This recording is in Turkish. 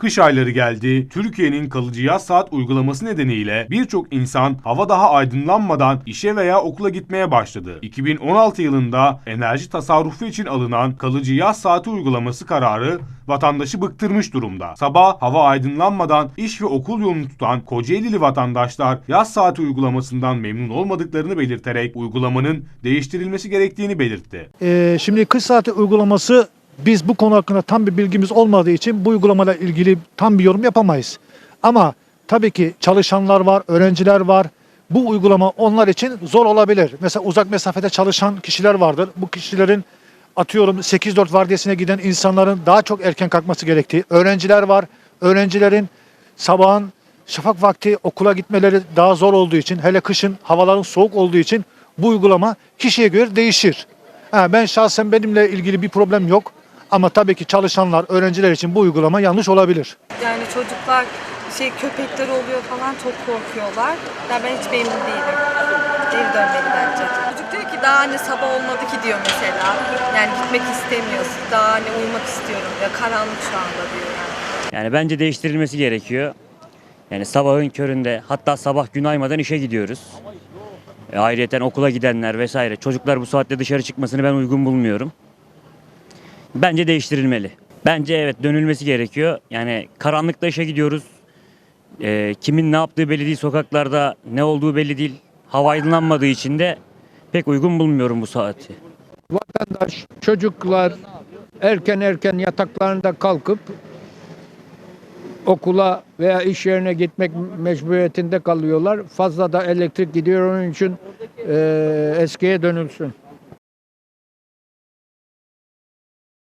Kış ayları geldi. Türkiye'nin kalıcı yaz saat uygulaması nedeniyle birçok insan hava daha aydınlanmadan işe veya okula gitmeye başladı. 2016 yılında enerji tasarrufu için alınan kalıcı yaz saati uygulaması kararı vatandaşı bıktırmış durumda. Sabah hava aydınlanmadan iş ve okul yolunu tutan Kocaelili vatandaşlar yaz saati uygulamasından memnun olmadıklarını belirterek uygulamanın değiştirilmesi gerektiğini belirtti. Ee, şimdi kış saati uygulaması biz bu konu hakkında tam bir bilgimiz olmadığı için bu uygulamayla ilgili tam bir yorum yapamayız. Ama tabii ki çalışanlar var, öğrenciler var. Bu uygulama onlar için zor olabilir. Mesela uzak mesafede çalışan kişiler vardır. Bu kişilerin atıyorum 8-4 vardiyasına giden insanların daha çok erken kalkması gerektiği. Öğrenciler var. Öğrencilerin sabahın şafak vakti okula gitmeleri daha zor olduğu için hele kışın havaların soğuk olduğu için bu uygulama kişiye göre değişir. Ha, ben şahsen benimle ilgili bir problem yok. Ama tabii ki çalışanlar, öğrenciler için bu uygulama yanlış olabilir. Yani çocuklar şey köpekler oluyor falan çok korkuyorlar. Ya ben hiç memnun değilim. Geri dönmeli bence. Çocuk diyor ki daha anne sabah olmadı ki diyor mesela. Yani gitmek istemiyorsun. Daha anne uyumak istiyorum diyor. Karanlık şu anda diyor yani. Yani bence değiştirilmesi gerekiyor. Yani sabahın köründe hatta sabah gün aymadan işe gidiyoruz. E, ayrıyeten okula gidenler vesaire çocuklar bu saatte dışarı çıkmasını ben uygun bulmuyorum. Bence değiştirilmeli. Bence evet dönülmesi gerekiyor. Yani karanlıkta işe gidiyoruz. E, kimin ne yaptığı belli değil sokaklarda ne olduğu belli değil. Hava aydınlanmadığı için de pek uygun bulmuyorum bu saati. vatandaş, çocuklar erken erken yataklarında kalkıp okula veya iş yerine gitmek mecburiyetinde kalıyorlar. Fazla da elektrik gidiyor onun için eee, eskiye dönülsün.